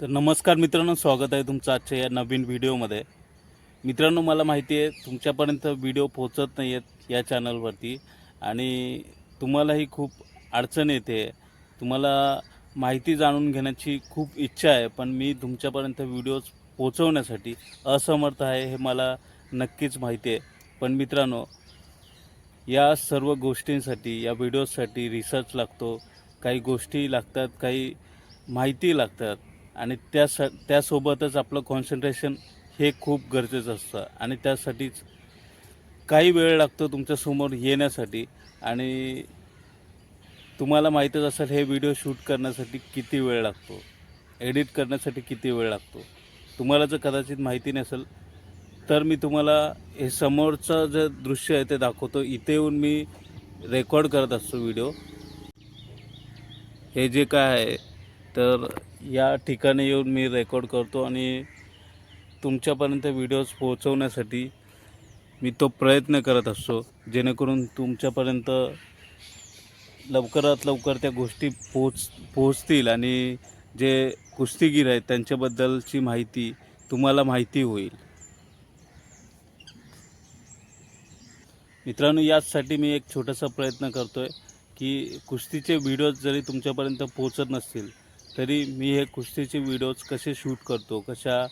तर नमस्कार मित्रांनो स्वागत आहे तुमचं आजच्या या नवीन व्हिडिओमध्ये. मित्रांनो मला माहिती आहे तुमच्यापर्यंत व्हिडिओ पोहोचत नाही आहेत या चॅनलवरती आणि तुम्हालाही खूप अडचण येते. तुम्हाला माहिती जाणून घेण्याची खूप इच्छा आहे पण मी तुमच्यापर्यंत व्हिडिओज पोचवण्यासाठी असमर्थ आहे हे मला नक्कीच माहिती आहे. पण मित्रांनो या सर्व गोष्टींसाठी या व्हिडिओजसाठी रिसर्च लागतो. काही गोष्टी लागतात काही माहिती लागतात. आणि त्या स त्यासोबतच आपलं कॉन्सन्ट्रेशन हे खूप गरजेचं असतं. आणि त्यासाठीच काही वेळ लागतो तुमच्यासमोर येण्यासाठी. आणि तुम्हाला माहीतच असेल हे व्हिडिओ शूट करण्यासाठी किती वेळ लागतो? एडिट करण्यासाठी किती वेळ लागतो? तुम्हाला जर कदाचित माहिती नसेल तर मी तुम्हाला हे समोरचं जे दृश्य आहे ते दाखवतो. इथे येऊन मी रेकॉर्ड करत असतो व्हिडिओ हे जे काय आहे तर या ठिकाणी येऊन मी रेकॉर्ड करतो आणि तुमच्यापर्यंत व्हिडिओज पोहोचवण्यासाठी मी तो प्रयत्न करत असतो जेणेकरून तुमच्यापर्यंत लवकरात लवकर त्या गोष्टी पोच पोहोचतील आणि जे कुस्तीगीर आहेत त्यांच्याबद्दलची माहिती तुम्हाला माहिती होईल. मित्रांनो याचसाठी मी एक छोटासा प्रयत्न करतो आहे की कुस्तीचे व्हिडिओज जरी तुमच्यापर्यंत पोहोचत नसतील तरी मी हे कुस्तीचे व्हिडिओज कसे शूट करतो कशा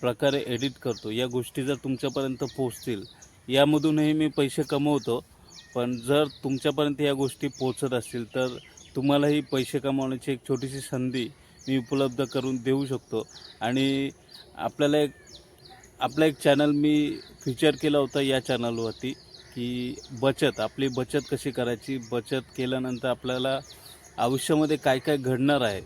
प्रकारे एडिट करतो या गोष्टी जर तुमच्यापर्यंत पोचतील यामधूनही मी पैसे कमवतो. पण जर तुमच्यापर्यंत या गोष्टी पोचत असतील तर तुम्हालाही पैसे कमावण्याची एक छोटीशी संधी मी उपलब्ध करून देऊ शकतो. आणि आपल्याला एक आपला एक चॅनल मी फीचर केला होता या चॅनलवरती की बचत आपली बचत कशी करायची? बचत केल्यानंतर आपल्याला आयुष्यामध्ये काय काय घडणार आहे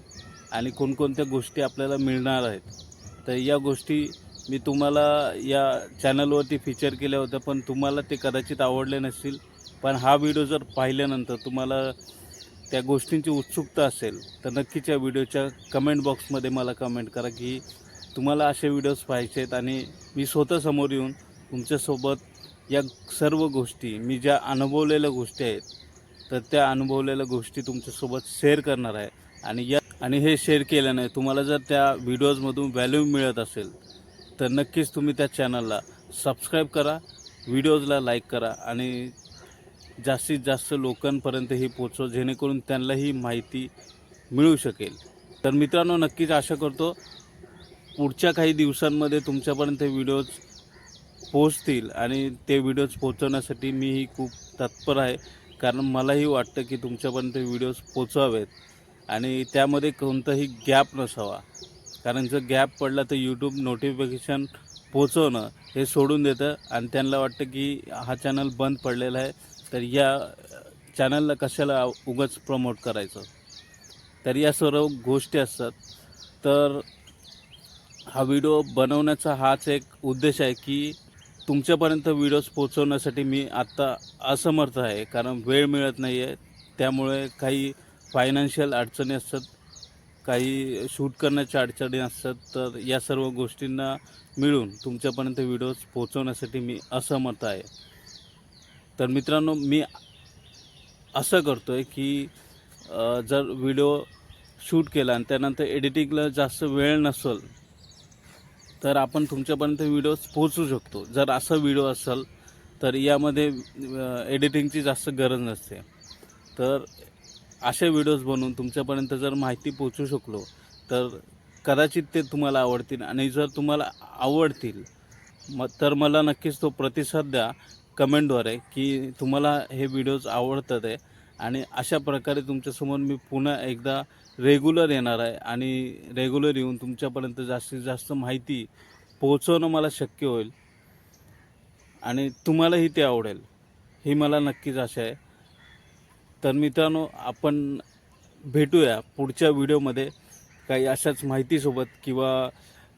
आणि कोणकोणत्या गोष्टी आपल्याला मिळणार आहेत तर या गोष्टी मी तुम्हाला या चॅनलवरती फीचर केल्या होत्या पण तुम्हाला ते कदाचित आवडले नसतील. पण हा व्हिडिओ जर पाहिल्यानंतर तुम्हाला त्या गोष्टींची उत्सुकता असेल तर नक्कीच या व्हिडिओच्या कमेंट बॉक्समध्ये मला कमेंट करा की तुम्हाला असे व्हिडिओज पाहिजे आहेत आणि मी स्वतः समोर येऊन तुमच्यासोबत या सर्व गोष्टी मी ज्या अनुभवलेल्या गोष्टी आहेत तर त्या अनुभवलेल्या गोष्टी तुमच्यासोबत शेअर करणार आहे. आणि या आणि हे शेअर केल्याने तुम्हाला जर त्या व्हिडिओजमधून व्हॅल्यू मिळत असेल तर नक्कीच तुम्ही त्या चॅनलला सबस्क्राईब करा व्हिडिओजला लाईक करा आणि जास्तीत जास्त लोकांपर्यंत ही पोचव जेणेकरून त्यांनाही माहिती मिळू शकेल. तर मित्रांनो नक्कीच आशा करतो पुढच्या काही दिवसांमध्ये तुमच्यापर्यंत व्हिडिओज पोचतील आणि ते व्हिडिओज पोचवण्यासाठी मीही खूप तत्पर आहे. कारण मलाही वाटतं की तुमच्यापर्यंत व्हिडिओज पोचवावेत आणि त्यामध्ये कोणताही गॅप नसावा. कारण जर गॅप पडला तर यूट्यूब नोटिफिकेशन पोचवणं हे सोडून देतं आणि त्यांना वाटतं की हा चॅनल बंद पडलेला आहे तर या चॅनलला कशाला उगाच प्रमोट करायचं? तर या सर्व गोष्टी असतात. तर हा व्हिडिओ बनवण्याचा हाच एक उद्देश आहे की तुमच्यापर्यंत व्हिडिओज पोचवण्यासाठी मी आत्ता असमर्थ आहे कारण वेळ मिळत नाही आहे त्यामुळे काही फायनान्शियल अडचणी असतात काही शूट करण्याच्या अडचणी असतात तर या सर्व गोष्टींना मिळून तुमच्यापर्यंत व्हिडिओज पोचवण्यासाठी मी असमर्थ आहे. तर मित्रांनो मी असं करतो आहे की जर व्हिडिओ शूट केला आणि त्यानंतर एडिटिंगला जास्त वेळ नसेल तर आपण तुमच्यापर्यंत व्हिडिओ पोहोचू शकतो. जर असा व्हिडिओ असेल तर यामध्ये एडिटिंगची जास्त गरज नसते. तर असे व्हिडिओज बनवून तुमच्यापर्यंत जर माहिती पोचवू शकलो तर कदाचित ते तुम्हाला आवडतील. आणि जर तुम्हाला आवडतील मग तर मला नक्कीच तो प्रतिसाद द्या कमेंटद्वारे की तुम्हाला हे व्हिडिओज आवडतात आहे. आणि अशा प्रकारे तुमच्यासमोर मी पुन्हा एकदा रेग्युलर येणार आहे आणि रेग्युलर येऊन तुमच्यापर्यंत जास्तीत जास्त माहिती पोहोचवणं मला शक्य होईल. आणि तुम्हालाही ते आवडेल ही मला नक्कीच आशा आहे. तर मित्रांनो आपण भेटूया पुढच्या व्हिडिओमध्ये काही अशाच माहितीसोबत किंवा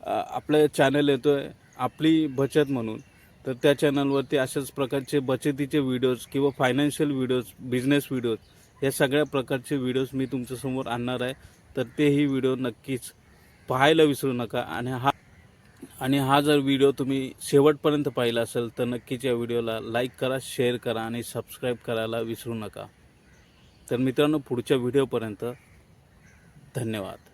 आपलं चॅनल येतो आहे आपली बचत म्हणून. तर त्या चॅनलवरती अशाच प्रकारचे बचतीचे व्हिडिओज किंवा फायनान्शियल व्हिडिओज बिझनेस व्हिडिओज या सगळ्या प्रकारचे व्हिडिओज मी तुमच्यासमोर आणणार आहे. तर तेही व्हिडिओ नक्कीच पाहायला विसरू नका. आणि हा आणि हा जर व्हिडिओ तुम्ही शेवटपर्यंत पाहिला असेल तर नक्कीच या व्हिडिओला लाईक करा शेअर करा आणि सबस्क्राईब करायला विसरू नका. तर मित्रांनो पुढच्या व्हिडिओपर्यंत धन्यवाद.